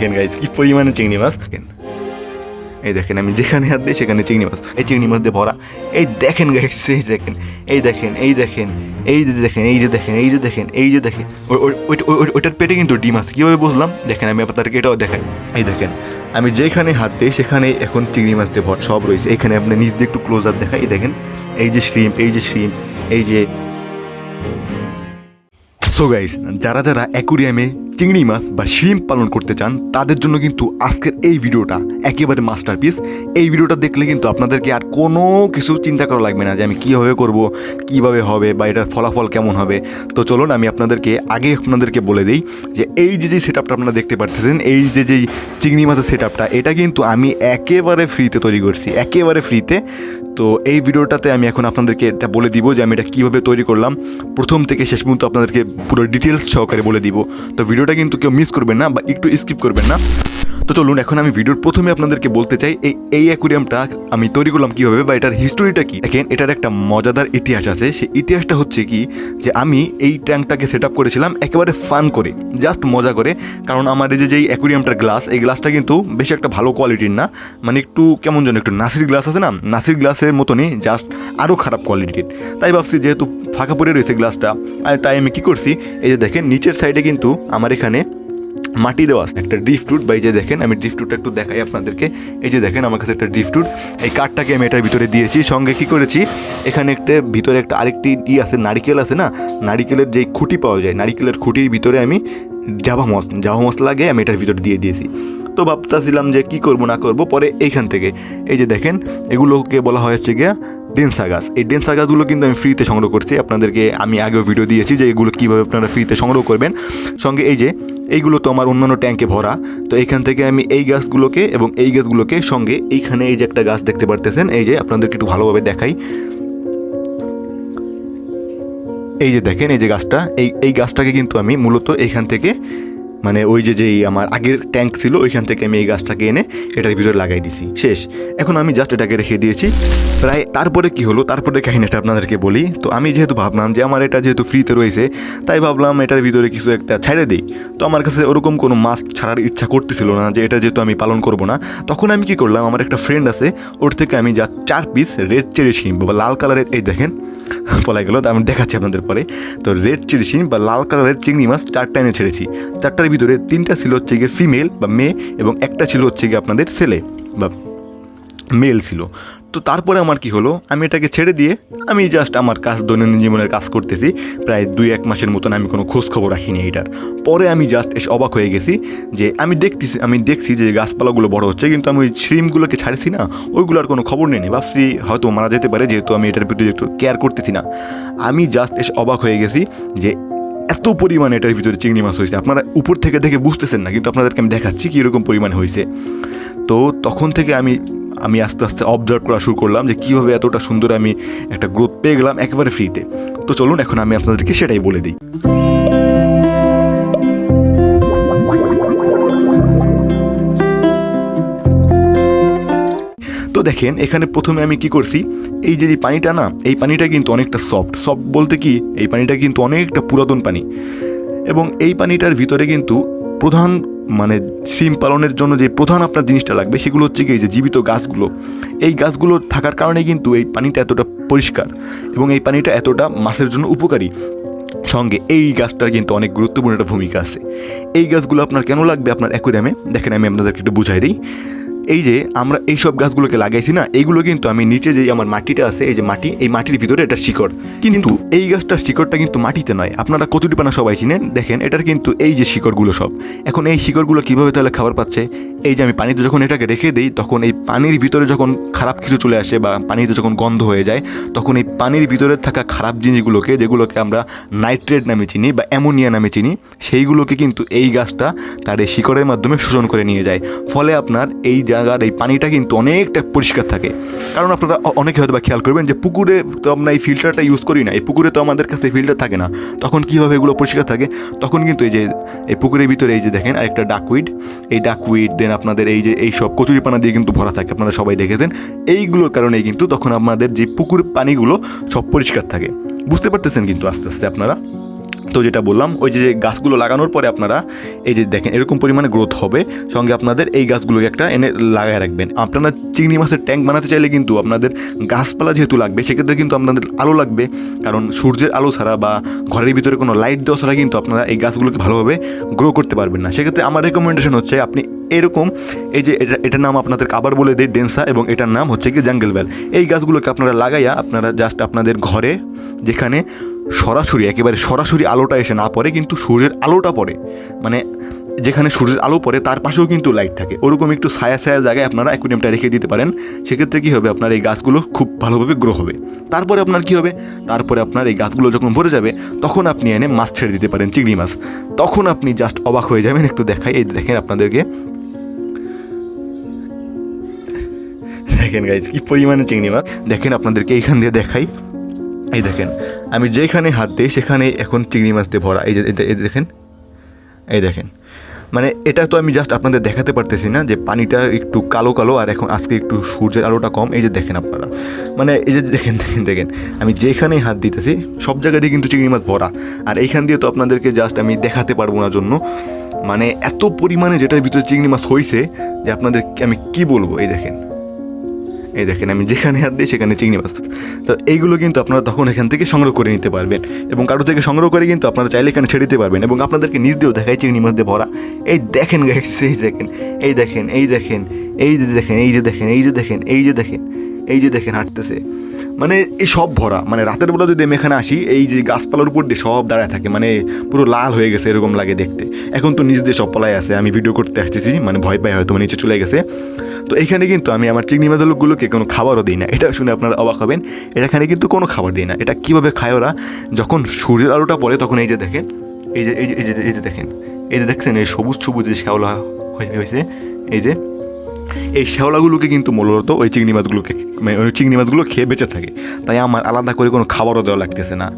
দেখেন গাইজ কি পরিমাণে চিংড়ি মাছ। দেখেন, এই দেখেন, আমি যেখানে হাত দিই সেখানে চিংড়ি মাছ। এই চিংড়ি মাছ দিয়ে ভরা। এই দেখেন গাইজ এই দেখেন এই দেখেন এই দেখেন, এই যে দেখেন, এই যে দেখেন, এই যে দেখেন, এই যে দেখেন। ওই- ওই- ওই- ওই- ওইটার পেটে কিন্তু ডিম আছে। কীভাবে বুঝলাম? দেখেন, আমি আপনাদেরকে এটাও দেখাই। এই দেখেন, আমি যেখানে হাত দিই সেখানে এখন চিংড়ি মাছ দিয়ে ভর সব রয়েছে। এখানে আপনি নিচ দিয়ে একটু ক্লোজ আপ দেখাই। এই দেখেন, এই যে শ্রিম এই যে শ্রিম এই যে সো গাইস যারা যারা অ্যাকুরিয়ামে চিংড়ি মাছ বা শ্রিম্প পালন করতে চান, তাদের জন্য কিন্তু আজকের এই ভিডিওটা একেবারে মাস্টারপিস এই ভিডিওটা দেখলে কিন্তু আপনাদেরকে আর কোনো কিছু চিন্তা করা লাগবে না যে আমি কীভাবে করব, কীভাবে হবে বা এটার ফলাফল কেমন হবে। তো চলুন আমি আপনাদেরকে, আগে আপনাদেরকে বলে দিই যে এই যে যে সেট আপটা আপনারা দেখতে পারতেছেন, এই যে যেই চিংড়ি মাছের সেট আপটা এটা কিন্তু আমি একেবারে ফ্রিতে তৈরি করছি। একেবারে ফ্রিতে তো এই ভিডিওটাতে আমি এখন আপনাদেরকে এটা বলে দিব যে আমি এটা কীভাবে তৈরি করলাম। প্রথম থেকে শেষ পর্যন্ত আপনাদেরকে পুরো ডিটেলস সহকারে বলে দিব। তো ভিডিওটা কিন্তু কেউ মিস করবেন না বা একটু স্কিপ করবেন না। তো চলুন, এখন আমি ভিডিওর প্রথমে আপনাদেরকে বলতে চাই, এই এই অ্যাকুরিয়ামটা আমি তৈরি করলাম কীভাবে বা এটার হিস্টোরিটা কি? দেখেন, এটার একটা মজাদার ইতিহাস আছে। সেই ইতিহাসটা হচ্ছে কি, যে আমি এই ট্যাঙ্কটাকে সেট আপ করেছিলাম একেবারে ফান করে জাস্ট মজা করে। কারণ আমার এই যে যেই অ্যাকুরিয়ামটার গ্লাস এই গ্লাসটা কিন্তু বেশি একটা ভালো কোয়ালিটির না। মানে একটু কেমন যেন একটু নাসির গ্লাস আছে না? নাসির গ্লাসের মতনই জাস্ট আরও খারাপ কোয়ালিটির তাই ভাবছি যেহেতু ফাঁকা পড়ে রয়েছে গ্লাসটা তাই আমি কী করছি, এই যে দেখেন, নিচের সাইডে কিন্তু আমার এখানে মাটি দেওয়া আছে, একটা ড্রিফ টুট বা এই যে দেখেন, আমি ড্রিফ টুটটা একটু দেখাই আপনাদেরকে। এই যে দেখেন, আমার কাছে একটা ড্রিফ টুট এই কাঠটাকে আমি এটার ভিতরে দিয়েছি। সঙ্গে কি করেছি? এখানে একটা, ভিতরে একটা আরেকটি ই আছে, নারিকেল আছে না? নারিকেলের যেই খুঁটি পাওয়া যায়, নারিকেলের খুঁটির ভিতরে আমি জাভা মস, জাভা মশলা লাগিয়ে আমি এটার ভিতরে দিয়ে দিয়েছি। তো ভাবতেছিলাম যে কি করব না করব, পরে এইখান থেকে। এই যে দেখেন, এগুলোকে বলা হয় হচ্ছে গিয়া ডেন্সা গাছ এই ডেন্সা গাছগুলো কিন্তু আমি ফ্রিতে সংগ্রহ করছি। আপনাদেরকে আমি আগেও ভিডিও দিয়েছি যে এগুলো কীভাবে আপনারা ফ্রিতে সংগ্রহ করবেন। সঙ্গে এই যে, এইগুলো তো আমার অন্যান্য ট্যাঙ্কে ভরা। তো এইখান থেকে আমি এই গাছগুলোকে এবং এই গাছগুলোকে সঙ্গে এইখানে এই যে একটা গাছ দেখতে পারতেছেন, এই যে আপনাদেরকে একটু ভালোভাবে দেখাই। এই যে দেখেন, এই যে গাছটা, এই এই গাছটাকে কিন্তু আমি মূলত এইখান থেকে মানে ওই যে যেই আমার আগের ট্যাঙ্ক ছিল, ওইখান থেকে আমি এই গাছটাকে এনে এটার ভিতরে লাগাই দিছি। শেষ। এখন আমি জাস্ট এটাকে রেখে দিয়েছি। প্রায় তারপরে কি হলো, তারপরে কাহিনীটা আপনাদেরকে বলি। তো আমি যেহেতু ভাবলাম যে আমার এটা যেহেতু ফ্রিতে রয়েছে, তাই ভাবলাম এটার ভিতরে কিছু একটা ছেড়ে দিই। তো আমার কাছে ওরকম কোনো মাছ ছাড়ার ইচ্ছা করতেছিল না যে এটা যেহেতু আমি পালন করব না। তখন আমি কি করলাম, আমার একটা ফ্রেন্ড আছে, ওর থেকে আমি যা চার পিস রেড চেরি শিম বা লাল কালারের এই দেখেন, পলাই গেলো আমি দেখাচ্ছি আপনাদের পরে। তো রেড চিলি শিম বা লাল কালারের চিংড়ি মাছ চারটা এনে ছেড়েছি। চারটার ভিতরে তিনটা ছিল হচ্ছে গিয়ে ফিমেল বা মেয়ে এবং একটা ছিল হচ্ছে গিয়ে আপনাদের ছেলে বা মেল ছিল। তো তারপরে আমার কি হলো? আমি এটাকে ছেড়ে দিয়ে আমি জাস্ট আমার কাজ, দৈনন্দিন জীবনের কাজ করতেছি। প্রায় দুই, এক মাসের মতন আমি কোনো খোঁজ খবর রাখিনি এটার পরে আমি জাস্ট এসে অবাক হয়ে গেছি যে আমি দেখতেছি, আমি দেখছি যে গাছপালাগুলো বড় হচ্ছে কিন্তু আমি ওই শ্রিমগুলোকে ছাড়ছি না। ওইগুলোর কোনো খবর নেই। ভাবছি হয়তো মারা যেতে পারে, যেহেতু আমি এটার প্রতি একটু কেয়ার করতেছি না। আমি জাস্ট এসে অবাক হয়ে গেছি যে এত পরিমাণে এটার ভিতরে চিংড়ি মাছ হয়েছে। আপনারা উপর থেকে দেখে বুঝতেছেন না, কিন্তু আপনাদেরকে আমি দেখাচ্ছি কীরকম পরিমাণ হয়েছে। তো তখন থেকে আমি আমি আস্তে আস্তে অবজার্ভ করা শুরু করলাম যে কীভাবে এতটা সুন্দর আমি একটা গ্রোথ পেয়ে গেলাম একেবারে ফ্রিতে তো চলুন, এখন আমি আপনাদেরকে সেটাই বলে দিই। তো দেখেন, এখানে প্রথমে আমি কি করছি, এই যে পানিটা না, এই পানিটা কিন্তু অনেকটা সফট সফট বলতে কি, এই পানিটা কিন্তু অনেকটা পুরাতন পানি। এবং এই পানিটার ভিতরে কিন্তু প্রধান মানে সিম পালনের জন্য যে প্রধান আপনার জিনিসটা লাগবে, সেগুলো হচ্ছে কি এই যে জীবিত গাছগুলো। এই গাছগুলো থাকার কারণে কিন্তু এই পানিটা এতটা পরিষ্কার এবং এই পানিটা এতটা মাছের জন্য উপকারী। সঙ্গে এই গাছটার কিন্তু অনেক গুরুত্বপূর্ণ একটা ভূমিকা আছে। এই গাছগুলো আপনার কেন লাগবে আপনার অ্যাকোরিয়ামে দেখেন আমি আপনাদেরকে একটু বুঝাই দিই। এই যে আমরা এই সব গাছগুলোকে লাগাইছি না এইগুলো কিন্তু আমি নিচে যে আমার মাটিটা আছে, এই যে মাটি, এই মাটির ভিতরে এটা শিকড়। কিন্তু এই গাছটার শিকড়টা কিন্তু মাটিতে নয়। আপনারা কচুরিপানা সবাই চিনেন, দেখেন, এটার কিন্তু এই যে শিকড়গুলো সব। এখন এই শিকড়গুলো কীভাবে তাহলে খাবার পাচ্ছে? এই যে আমি পানিতে যখন এটাকে রেখে দিই, তখন এই পানির ভিতরে যখন খারাপ কিছু চলে আসে বা পানিতে যখন গন্ধ হয়ে যায়, তখন এই পানির ভিতরে থাকা খারাপ জিনিসগুলোকে, যেগুলোকে আমরা নাইট্রেট নামে চিনি বা অ্যামোনিয়া নামে চিনি, সেইগুলোকে কিন্তু এই গাছটা তার এই শিকড়ের মাধ্যমে শোষণ করে নিয়ে যায়। ফলে আপনার এই জায়গার এই পানিটা কিন্তু অনেকটা পরিষ্কার থাকে। কারণ আপনারা অনেকে হয়তো বা খেয়াল করবেন যে পুকুরে তো আমরা এই ফিল্টারটা ইউজ করি না। এই পুকুরে তো আমাদের কাছে ফিল্টার থাকে না। তখন কীভাবে এগুলো পরিষ্কার থাকে? তখন কিন্তু এই যে, এই পুকুরের ভিতরে এই যে দেখেন আরেকটা ডাকউইড এই ডাকউইড দেন আপনাদের এই যে, এই সব কচুরিপানা দিয়ে কিন্তু ভরা থাকে। আপনারা সবাই দেখেছেন। এইগুলোর কারণেই কিন্তু তখন আপনাদের যে পুকুর পানিগুলো সব পরিষ্কার থাকে। বুঝতে পারতেছেন কিন্তু আস্তে আস্তে আপনারা? তো যেটা বললাম, ওই যে গাছগুলো লাগানোর পরে আপনারা এই যে দেখেন এরকম পরিমাণে গ্রোথ হবে। সঙ্গে আপনাদের এই গাছগুলোকে একটা এনে লাগায় রাখবেন। আপনারা চিংড়ি মাছের ট্যাঙ্ক বানাতে চাইলে কিন্তু আপনাদের গাছপালা যেহেতু লাগবে, সেক্ষেত্রে কিন্তু আপনাদের আলো লাগবে। কারণ সূর্যের আলো ছাড়া বা ঘরের ভিতরে কোনো লাইট দেওয়া ছাড়া কিন্তু আপনারা এই গাছগুলোকে ভালোভাবে গ্রো করতে পারবেন না। সেক্ষেত্রে আমার রেকমেন্ডেশন হচ্ছে আপনি এরকম এই যে এটা, এটার নাম আপনাদের আবার বলে দেয় ডেন্সা এবং এটার নাম হচ্ছে কি জাঙ্গেল বেল এই গাছগুলোকে আপনারা লাগাইয়া আপনারা জাস্ট আপনাদের ঘরে যেখানে সরাসরি, একেবারে সরাসরি আলোটা এসে না পড়ে, কিন্তু সূর্যের আলোটা পড়ে। মানে যেখানে সূর্যের আলো পড়ে, তার পাশেও কিন্তু লাইট থাকে। ওরকম একটু ছায়া ছায়া জায়গায় আপনারা অ্যাকুরিয়ামটা রেখে দিতে পারেন। সেক্ষেত্রে কী হবে? আপনার এই গাছগুলো খুব ভালোভাবে গ্রো হবে। তারপরে আপনার কী হবে? তারপরে আপনার এই গাছগুলো যখন ভরে যাবে, তখন আপনি এনে মাছ ছেড়ে দিতে পারেন, চিংড়ি মাছ। তখন আপনি জাস্ট অবাক হয়ে যাবেন। একটু দেখাই, এই দেখেন আপনাদেরকে। দেখেন গাইজ কী পরিমাণে চিংড়ি মাছ। দেখেন আপনাদেরকে এইখান দিয়ে দেখাই। এই দেখেন আমি যেখানে হাত দিই, সেখানে এখন চিংড়ি মাছ দিয়ে ভরা। এই যে, এই দেখেন এই দেখেন। মানে এটা তো আমি জাস্ট আপনাদের দেখাতে পারতেছি না যে পানিটা একটু কালো কালো আর এখন আজকে একটু সূর্যের আলোটা কম। এই যে দেখেন আপনারা। মানে এই যে দেখেন দেখেন দেখেন, আমি যেখানেই হাত দিতেছি, সব জায়গাতেই কিন্তু চিংড়ি মাছ ভরা। আর এইখান দিয়ে তো আপনাদেরকে জাস্ট আমি দেখাতে পারব না জন্য। মানে এত পরিমাণে যেটার ভিতরে চিংড়ি মাছ হয়েছে যে আপনাদের আমি কি বলব? এই দেখেন। এই দেখেন, আমি যেখানে হাত দিই সেখানে চিংড়ি মাছ তো এইগুলো কিন্তু আপনারা তখন এখান থেকে সংগ্রহ করে নিতে পারবেন এবং কারও থেকে সংগ্রহ করে কিন্তু আপনারা চাইলে এখানে ছেড়ে দিতে পারবেন এবং আপনাদেরকে নিজ দিয়েও দেখায় চিংড়ি মাছ দিয়ে ভরা। এই দেখেন গাইস এই দেখেন এই দেখেন এই দেখেন, এই যে দেখেন, এই যে দেখেন, এই যে দেখেন, এই যে দেখেন, এই যে দেখেন হাঁটতেছে। মানে এই সব ভরা। মানে রাতের বেলা যদি আমি এখানে আসি, এই যে গাছপালার উপর দিয়ে সব দাঁড়ায় থাকে মানে পুরো লাল হয়ে গেছে এরকম লাগে দেখতে। এখন তো নিজ দিয়ে সব পলায় আছে। আমি ভিডিও করতে আসতেছি মানে ভয় পাই হয়তো নিচে চলে গেছে। তো এখানে কিন্তু আমি আমার চিংড়ি মাছগুলোকে কোনো খাবারও দিই না। এটা শুনে আপনারা অবাক হবেন। এখানে কিন্তু কোনো খাবার দিই না। এটা কীভাবে খায় ওরা? যখন সূর্যের আলোটা পড়ে তখন এই যে দেখেন, এই যে এই যে এই যে এই যে দেখেন, এই যে দেখছেন, এই সবুজ সবুজ যে শ্যাওলা হয়ে- হয়েছে, এই যে, এই শ্যাওলাগুলোকে কিন্তু মূলত ওই চিংড়ি মাছগুলোকে মানে ওই চিংড়ি মাছগুলো খেয়ে বেঁচে থাকে। তাই আমার আলাদা করে কোনো খাবারও দেওয়া লাগতেছে না।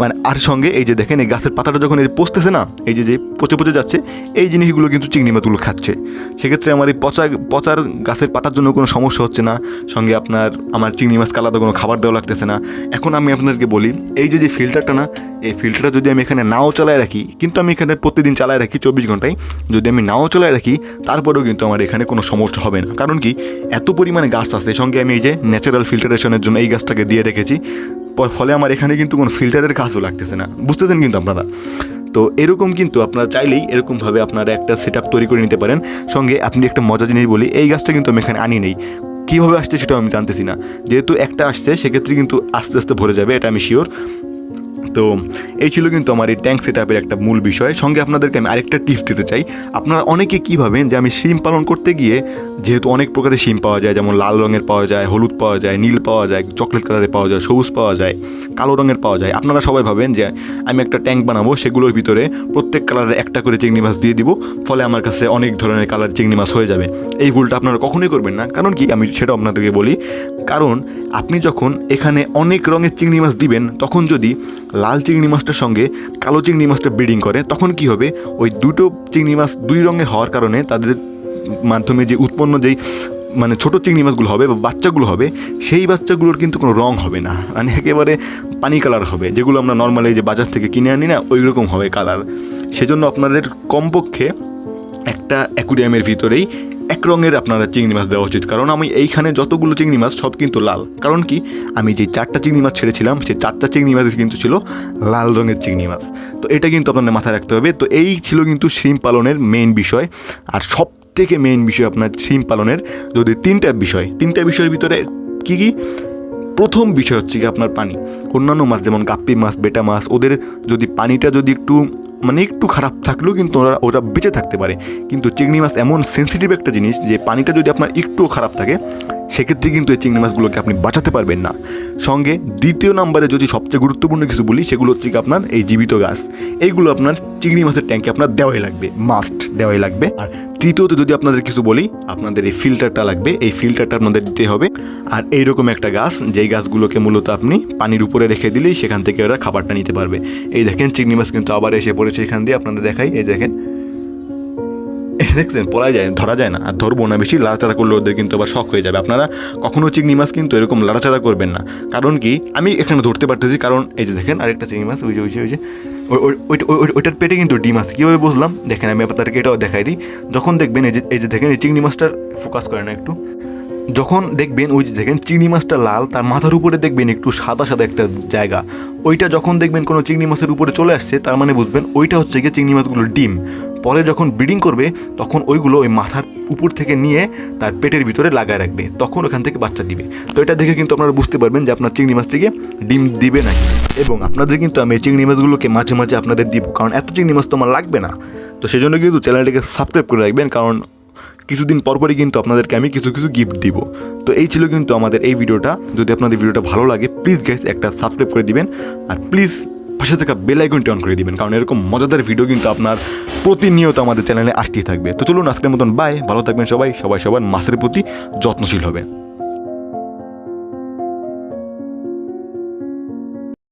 মানে আর সঙ্গে এই যে দেখেন, এই গাছের পাতাটা যখন এই পচতেছে না, এই যে যে পচে পচে যাচ্ছে, এই জিনিসগুলো কিন্তু চিংড়ি মাছগুলো খাচ্ছে। সেক্ষেত্রে আমার এই পচা, পচার গাছের পাতার জন্য কোনো সমস্যা হচ্ছে না। সঙ্গে আপনার, আমার চিংড়ি মাছকে আলাদা কোনো খাবার দেওয়া লাগতেছে না। এখন আমি আপনাদেরকে বলি, এই যে যে ফিল্টারটা না, এই ফিল্টারটা যদি আমি এখানে নাও চালায় রাখি, কিন্তু আমি এখানে প্রতিদিন চালায় রাখি চব্বিশ ঘন্টায়, যদি আমি নাও চালায় রাখি, তারপরেও কিন্তু আমার এখানে কোনো সমস্যা হবে না। কারণ কি, এত পরিমাণে গাছ আছে, সঙ্গে আমি এই যে ন্যাচারাল ফিল্টারেশনের জন্য এই গাছটাকে দিয়ে রেখেছি। ফলে আমার এখানে কিন্তু কোনো ফিল্টারের কাজও লাগতেছে না। বুঝতেছেন কিন্তু আপনারা? তো এরকম কিন্তু আপনারা চাইলেই এরকমভাবে আপনারা একটা সেট তৈরি করে নিতে পারেন। সঙ্গে আপনি একটা মজা জিনিস বলি, এই গাছটা কিন্তু আমি এখানে আনি নেই। কীভাবে আসছে সেটাও আমি জানতেছি না। যেহেতু একটা আসছে, সেক্ষেত্রে কিন্তু আস্তে আস্তে ভরে যাবে, এটা আমি শিওর তো এই ছিল কিন্তু আমার এই ট্যাঙ্ক সেট একটা মূল বিষয়। সঙ্গে আপনাদেরকে আমি আরেকটা টিপস দিতে চাই। আপনারা অনেকে কী ভাবেন যে আমি শিম পালন করতে গিয়ে যেহেতু অনেক প্রকারের শিম পাওয়া যায়, যেমন লাল রঙের পাওয়া যায়, হলুদ পাওয়া যায়, নীল পাওয়া যায় চকলেট কালারের পাওয়া যায়, সবুজ পাওয়া যায়, কালো রঙের পাওয়া যায়, আপনারা সবাই ভাবেন যে আমি একটা ট্যাঙ্ক বানাবো, সেগুলোর ভিতরে প্রত্যেক কালারের একটা করে চিংড়ি মাছ দিয়ে দিব, ফলে আমার কাছে অনেক ধরনের কালার চিংড়ি মাছ হয়ে যাবে। এই ভুলটা আপনারা কখনোই করবেন না। কারণ কি? আমি সেটাও আপনাদেরকে বলি। কারণ আপনি যখন এখানে অনেক রঙের চিংড়ি মাছ দিবেন, তখন যদি লাল চিংড়ি মাছটার সঙ্গে কালো চিংড়ি মাছটা ব্রিডিং করে, তখন কি হবে? ওই দুটো চিংড়ি মাছ দুই রঙে হওয়ার কারণে তাদের মাধ্যমে যে উৎপন্ন যেই মানে ছোটো চিংড়ি মাছগুলো হবে বা বাচ্চাগুলো হবে, সেই বাচ্চাগুলোর কিন্তু কোনো রং হবে না। মানে একেবারে পানি কালার হবে, যেগুলো আমরা নর্মালি যে বাজার থেকে কিনে আনি না ওই রকম হবে কালার। সেজন্য আপনাদের কমপক্ষে একটা অ্যাকুরিয়ামের ভিতরেই এক রঙের আপনারা চিংড়ি মাছ দেওয়া উচিত। কারণ আমি এইখানে যতগুলো চিংড়ি মাছ, সব কিন্তু লাল। কারণ কি? আমি যে চারটা চিংড়ি মাছ ছেড়েছিলাম, সেই চারটা চিংড়ি মাছ কিন্তু ছিল লাল রঙের চিংড়ি মাছ। তো এটা কিন্তু আপনাদের মাথায় রাখতে হবে। তো এই ছিল কিন্তু শিম পালনের মেইন বিষয়। আর সব থেকে মেইন বিষয় আপনার শিম পালনের যদি তিনটা বিষয়, তিনটা বিষয়ের ভিতরে কী কী? প্রথম বিষয় হচ্ছে কি আপনার পানি। অন্যান্য মাছ যেমন গাপ্পি মাছ, বেটা মাছ, ওদের যদি পানিটা যদি একটু মানে একটু খারাপ থাকলেও কিন্তু ওরা ওরা বেঁচে থাকতে পারে। কিন্তু চিংড়ি মাছ এমন সেন্সিটিভ একটা জিনিস যে পানিটা যদি আপনার একটুও খারাপ থাকে সেক্ষেত্রে কিন্তু এই চিংড়ি মাছগুলোকে আপনি বাঁচাতে পারবেন না। সঙ্গে দ্বিতীয় নাম্বারে যদি সবচেয়ে গুরুত্বপূর্ণ কিছু বলি, সেগুলো হচ্ছে কি আপনার এই জীবিত গাছ। এইগুলো আপনার চিংড়ি মাছের ট্যাঙ্কে আপনার দেওয়াই লাগবে মাস্ট দেওয়াই লাগবে। আর তৃতীয়ত যদি আপনাদের কিছু বলি, আপনাদের এই ফিল্টারটা লাগবে, এই ফিল্টারটা আপনাদের দিতে হবে। আর এইরকম একটা গাছ, যেই গাছগুলোকে মূলত আপনি পানির উপরে রেখে দিলেই সেখান থেকে ওরা খাবারটা নিতে পারবে। এই দেখেন, চিংড়ি মাছ কিন্তু আবার এসে পড়েছে এখান দিয়ে, আপনাদের দেখাই, এই দেখেন। দেখছেন পড়া যায়, ধরা যায় না। আর ধরবো না, বেশি লাড়াচাড়া করলে ওদের কিন্তু আবার শখ হয়ে যাবে। আপনারা কখনো চিংড়ি মাছ কিন্তু এরকম লাড়াচাড়া করবেন না। কারণ কি? আমি এখানে ধরতে পারতেছি, কারণ এই যে দেখেন আরেকটা চিংড়ি মাছ, ওই যে ওই যে ওই যে, ওই- ওই- ওই- ওই- ওই- ওইটার পেটে কিন্তু ডিম আছে। কীভাবে বুঝলাম? দেখেন আমি আপনাদেরকে এটাও দেখাই দিই। যখন দেখবেন এই যে এই যে দেখেন এই চিংড়ি মাছটার ফোকাস করে না একটু। যখন দেখবেন ওই যে দেখেন চিংড়ি মাছটা লাল, তার মাথার উপরে দেখবেন একটু সাদা সাদা একটা জায়গা। ওইটা যখন দেখবেন কোনো চিংড়ি মাছের উপরে চলে আসছে, তার মানে বুঝবেন ওইটা হচ্ছে গিয়ে চিংড়ি মাছগুলোর ডিম। পরে যখন ব্রিডিং করবে, তখন ওইগুলো ওই মাথার উপর থেকে নিয়ে তার পেটের ভিতরে লাগায় রাখবে। তখন ওখান থেকে বাচ্চা দিবে। তো এটা দেখে কিন্তু আপনারা বুঝতে পারবেন যে আপনার চিংড়ি মাছ থেকে ডিম দিবে নাকি। এবং আপনাদের কিন্তু আমি চিংড়ি মাছগুলোকে মাঝে মাঝে আপনাদের দিব। কারণ এত চিংড়ি মাছ তো আমার লাগবে না। তো সেই জন্য কিন্তু চ্যানেলটাকে সাবস্ক্রাইব করে রাখবেন। কারণ কিছুদিন পরপরই কিন্তু আপনাদেরকে আমি কিছু কিছু গিফট দিব। তো এই ছিল কিন্তু আমাদের এই ভিডিওটা। যদি আপনাদের ভিডিওটা ভালো লাগে প্লিজ গ্যাস একটা সাবস্ক্রাইব করে দিবেন। আর প্লিজ পাশে থাকা বেল আইকনটি অন করে দিবেন, কারণ এরকম মজাদার ভিডিও কিন্তু আপনার প্রতিনিয়ত আমাদের চ্যানেলে আসতেই থাকবে। তো চলুন আজকের মতন বাই ভালো থাকবেন সবাই। সবাই সবার মাসের প্রতি যত্নশীল হবে